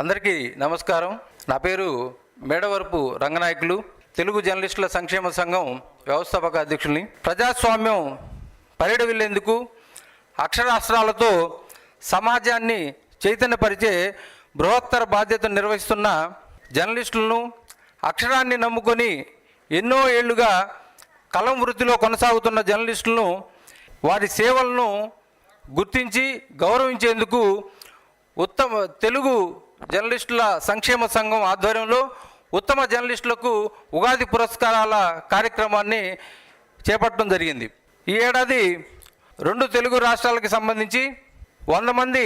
అందరికీ నమస్కారం. నా పేరు మేడవరపు రంగనాయకులు. తెలుగు జర్నలిస్టుల సంక్షేమ సంఘం వ్యవస్థాపక అధ్యక్షుల్ని. ప్రజాస్వామ్యం పరిడవిల్లేందుకు అక్షరాస్త్రాలతో సమాజాన్ని చైతన్యపరిచే బృహత్తర బాధ్యతను నిర్వహిస్తున్న జర్నలిస్టులను అక్షరాన్ని నమ్ముకొని ఎన్నో ఏళ్ళుగా కలం వృత్తిలో కొనసాగుతున్న జర్నలిస్టులను వారి సేవలను గుర్తించి గౌరవించేందుకు ఉత్తమ తెలుగు జర్నలిస్టుల సంక్షేమ సంఘం ఆధ్వర్యంలో ఉత్తమ జర్నలిస్టులకు ఉగాది పురస్కారాల కార్యక్రమాన్ని చేపట్టడం జరిగింది. ఈ ఏడాది రెండు తెలుగు రాష్ట్రాలకు సంబంధించి వంద మంది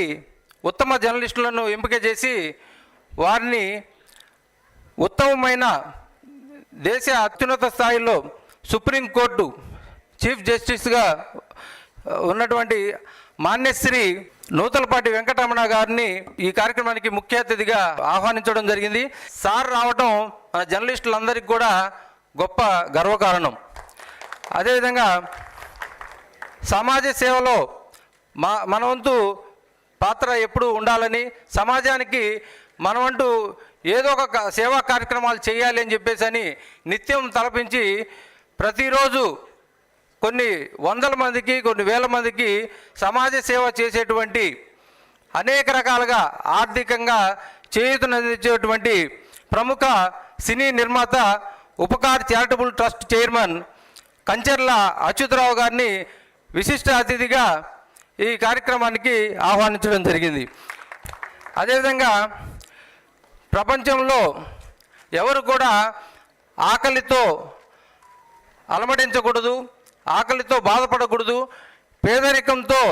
ఉత్తమ జర్నలిస్టులను ఎంపిక చేసి వారిని ఉత్తమమైన దేశ అత్యున్నత స్థాయిలో సుప్రీంకోర్టు చీఫ్ జస్టిస్గా ఉన్నటువంటి మాన్యశ్రీ నూతలపాటి వెంకటరమణ గారిని ఈ కార్యక్రమానికి ముఖ్య అతిథిగా ఆహ్వానించడం జరిగింది. సార్ రావటం మన జర్నలిస్టులందరికీ కూడా గొప్ప గర్వకారణం. అదేవిధంగా సమాజ సేవలో మా మన వంతు పాత్ర ఎప్పుడు ఉండాలని సమాజానికి మనమంటూ ఏదో ఒక సేవా కార్యక్రమాలు చేయాలి అని చెప్పేసి అని నిత్యం తలపించి ప్రతిరోజు కొన్ని వందల మందికి కొన్ని వేల మందికి సమాజ సేవ చేసేటువంటి అనేక రకాలుగా ఆర్థికంగా చేయూతనందించేటువంటి ప్రముఖ సినీ నిర్మాత Upkar charitable trust chairman Kancharla Achyutharao గారిని విశిష్ట అతిథిగా ఈ కార్యక్రమానికి ఆహ్వానించడం జరిగింది. అదేవిధంగా ప్రపంచంలో ఎవరు కూడా ఆకలితో అలమటించకూడదు. ఆకలితో బాధపడకూడదు. పేదరికంతో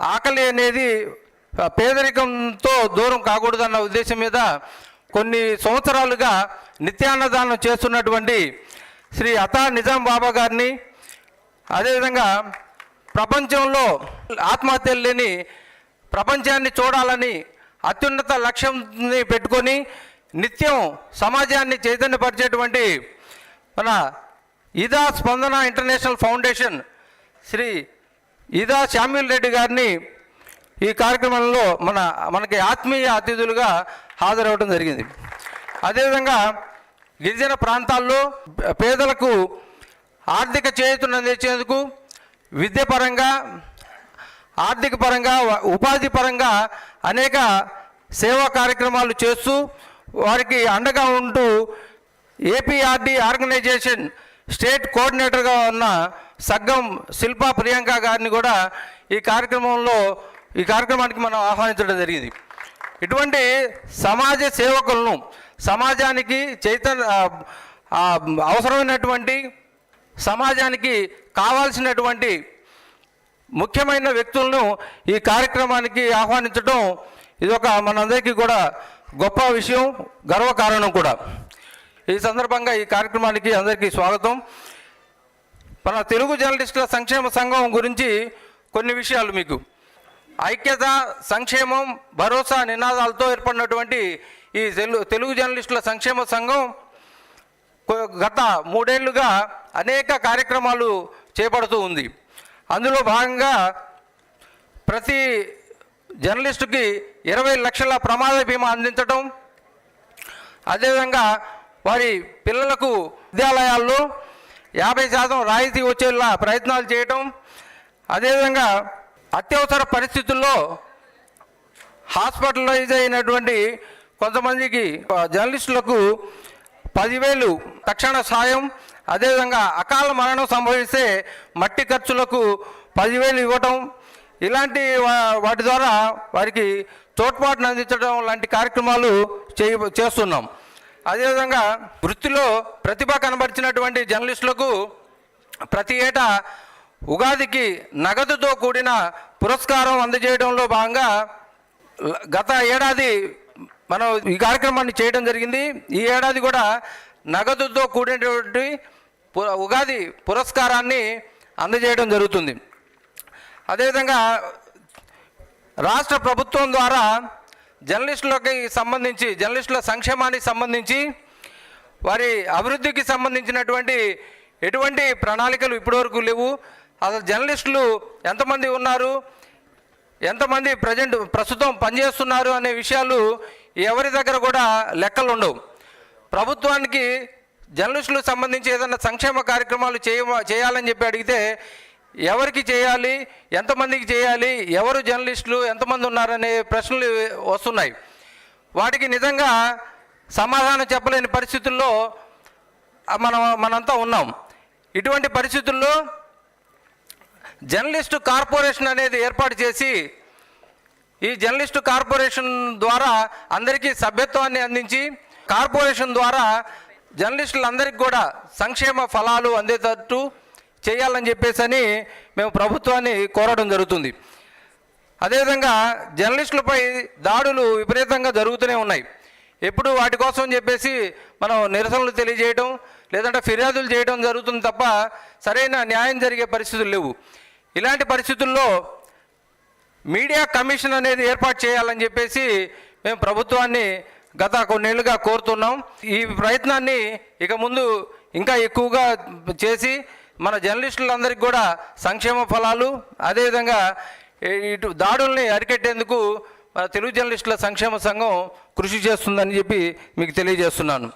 ఆకలి అనేది పేదరికంతో దూరం కాకూడదు అన్న ఉద్దేశం మీద కొన్ని సంవత్సరాలుగా నిత్యాన్నదానం చేస్తున్నటువంటి శ్రీ అతా నిజాం బాబా గారిని అదేవిధంగా ప్రపంచంలో ఆత్మహత్యలు లేని ప్రపంచాన్ని చూడాలని అత్యున్నత లక్ష్యంని పెట్టుకొని నిత్యం సమాజాన్ని చైతన్యపరిచేటువంటి మన ఇదా స్పందన ఇంటర్నేషనల్ ఫౌండేషన్ శ్రీ ఇదా శామ్యుల్ రెడ్డి గారిని ఈ కార్యక్రమంలో మన మనకి ఆత్మీయ అతిథులుగా హాజరవడం జరిగింది. అదేవిధంగా గిరిజన ప్రాంతాల్లో పేదలకు ఆర్థిక చేయూతను అందించేందుకు విద్యపరంగా ఆర్థిక పరంగా ఉపాధి పరంగా అనేక సేవా కార్యక్రమాలు చేస్తూ వారికి అండగా ఉంటూ ఏపీఆర్డి ఆర్గనైజేషన్ స్టేట్ కోఆర్డినేటర్గా ఉన్న సగ్గం శిల్పా ప్రియాంక గారిని కూడా ఈ కార్యక్రమంలో ఈ కార్యక్రమానికి మనం ఆహ్వానించడం జరిగింది. ఇటువంటి సమాజ సేవకులను సమాజానికి చైతన్య అవసరమైనటువంటి సమాజానికి కావాల్సినటువంటి ముఖ్యమైన వ్యక్తులను ఈ కార్యక్రమానికి ఆహ్వానించడం ఇది ఒక మనందరికీ కూడా గొప్ప విషయం గర్వకారణం కూడా. ఈ సందర్భంగా ఈ కార్యక్రమానికి అందరికీ స్వాగతం. మన తెలుగు జర్నలిస్టుల సంక్షేమ సంఘం గురించి కొన్ని విషయాలు మీకు. ఐక్యత సంక్షేమం భరోసా నినాదాలతో ఏర్పడినటువంటి ఈ తెలుగు జర్నలిస్టుల సంక్షేమ సంఘం గత మూడేళ్ళుగా అనేక కార్యక్రమాలు చేపడుతూ ఉంది. అందులో భాగంగా ప్రతి జర్నలిస్టుకి ఇరవై లక్షల ప్రమాద బీమా అందించడం అదేవిధంగా వారి పిల్లలకు విద్యాలయాల్లో యాభై శాతం రాయితీ వచ్చేలా ప్రయత్నాలు చేయటం అదేవిధంగా అత్యవసర పరిస్థితుల్లో హాస్పిటలైజ్ అయినటువంటి కొంతమందికి జర్నలిస్టులకు పదివేలు తక్షణ సాయం అదేవిధంగా అకాల మరణం సంభవిస్తే మట్టి ఖర్చులకు పదివేలు ఇవ్వటం ఇలాంటి వా- వాటి ద్వారా వారికి తోడ్పాటును అందించడం లాంటి కార్యక్రమాలు చేస్తున్నాం. అదేవిధంగా వృత్తిలో ప్రతిభ కనబరిచినటువంటి జర్నలిస్టులకు ప్రతి ఏటా ఉగాదికి నగదుతో కూడిన పురస్కారం అందజేయడంలో భాగంగా గత ఏడాది మనం ఈ కార్యక్రమాన్ని చేయడం జరిగింది. ఈ ఏడాది కూడా నగదుతో కూడినటువంటి పు- ఉగాది పురస్కారాన్ని అందజేయడం జరుగుతుంది. అదేవిధంగా రాష్ట్ర ప్రభుత్వం ద్వారా జర్నలిస్టులకి సంబంధించి జర్నలిస్టుల సంక్షేమానికి సంబంధించి వారి అభివృద్ధికి సంబంధించినటువంటి ఎటువంటి ప్రణాళికలు ఇప్పటివరకు లేవు. అసలు జర్నలిస్టులు ఎంతమంది ఉన్నారు? ఎంతమంది ప్రజెంట్ ప్రస్తుతం పనిచేస్తున్నారు అనే విషయాలు ఎవరి దగ్గర కూడా లెక్కలు ఉండవు ప్రభుత్వానికి జర్నలిస్టులకు సంబంధించి ఏదైనా సంక్షేమ కార్యక్రమాలు చేయ చేయాలని చెప్పి అడిగితే ఎవరికి చేయాలి ఎంతమందికి చేయాలి ఎవరు జర్నలిస్టులు ఎంతమంది ఉన్నారనే ప్రశ్నలు వస్తున్నాయి. వాటికి నిజంగా సమాధానం చెప్పలేని పరిస్థితుల్లో మనం మనంతా ఉన్నాం. ఇటువంటి పరిస్థితుల్లో జర్నలిస్టు కార్పొరేషన్ అనేది ఏర్పాటు చేసి ఈ జర్నలిస్టు కార్పొరేషన్ ద్వారా అందరికీ సభ్యత్వాన్ని అందించి కార్పొరేషన్ ద్వారా జర్నలిస్టులందరికీ కూడా సంక్షేమ ఫలాలు అందేటట్టు చేయాలని చెప్పేసి అని మేము ప్రభుత్వాన్ని కోరడం జరుగుతుంది. అదేవిధంగా జర్నలిస్టులపై దాడులు విపరీతంగా జరుగుతూనే ఉన్నాయి. ఎప్పుడు వాటి కోసం చెప్పేసి మనం నిరసనలు తెలియజేయడం లేదంటే ఫిర్యాదులు చేయడం జరుగుతుంది తప్ప సరైన న్యాయం జరిగే పరిస్థితులు లేవు. ఇలాంటి పరిస్థితుల్లో మీడియా కమిషన్ అనేది ఏర్పాటు చేయాలని చెప్పేసి మేము ప్రభుత్వాన్ని గత కొన్నేళ్ళుగా కోరుతున్నాం. ఈ ప్రయత్నాన్ని ఇక ముందు ఇంకా ఎక్కువగా చేసి మన జర్నలిస్టులందరికీ కూడా సంక్షేమ ఫలాలు అదేవిధంగా ఇటు దాడుల్ని అరికట్టేందుకు మన తెలుగు జర్నలిస్టుల సంక్షేమ సంఘం కృషి చేస్తుందని చెప్పి మీకు తెలియజేస్తున్నాను.